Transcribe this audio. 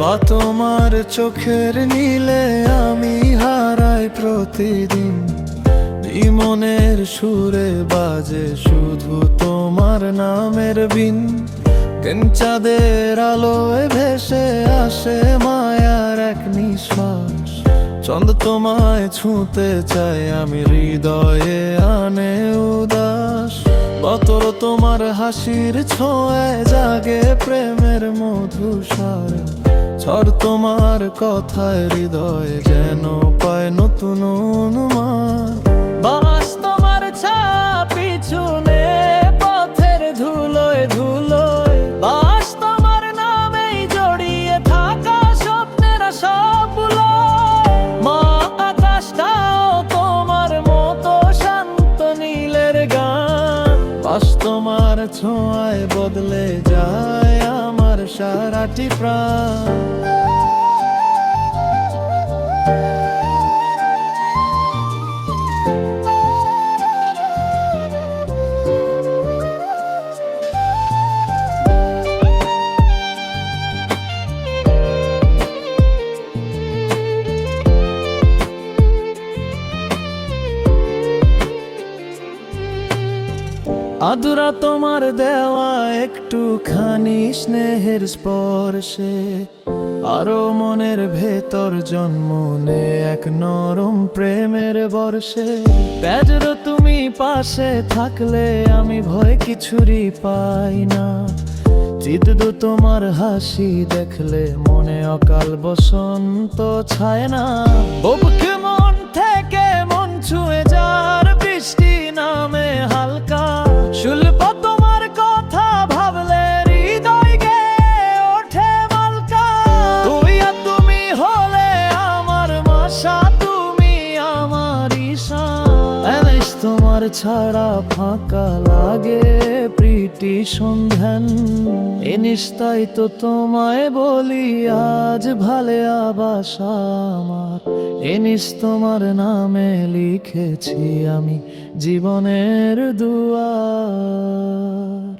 মা তোমার চোখের নীলে আমি হারাই প্রতিদিন। মনের সুরে বাজে শুধু তোমার নামের বিন। কেন চাঁদের আলোয় ভেসে আসে মায়ার এক নিঃশ্বাস। চন্দ তোমায় ছুঁতে চাই, আমি হৃদয়ে আনে উদাস। বতর তোমার হাসির ছোঁয়ায় জাগে প্রেমের মধুসার। ঝড় তোমার কথায় হৃদয় যেন পায় নতুন অনুমান। বাস তোমার ছাপ পিছনে পথের ধুলোয় ধুলোয়। বাস তোমার নামেই জড়িয়ে থাকা স্বপ্নের সবগুলো মা আকাশটাও তোমার মতো শান্ত নীলের গান। বাস তোমার ছোঁয়ায় বদলে সারাটি প্রাণ। আদুরা তোমার দেওয়া একটুখানি স্নেহের স্পর্শে, আরও মনের ভেতর জন্ম নে এক নরম প্রেমের বর্ষে। ব্যাজর, তুমি পাশে থাকলে আমি ভয় কিছুরই পাই না। চিদু তোমার হাসি দেখলে মনে অকাল বসন্ত ছায় না। বুকে মন থেকে মন ছুঁয়ে তোমার ছাড়া ফাঁকা লাগে প্রীতি সন্ধান। এ নিস্তাই তো তোমায় বলি, আজ ভালে আবাস আমার। এনিস তোমার নামে লিখেছি আমি জীবনের দুয়ার।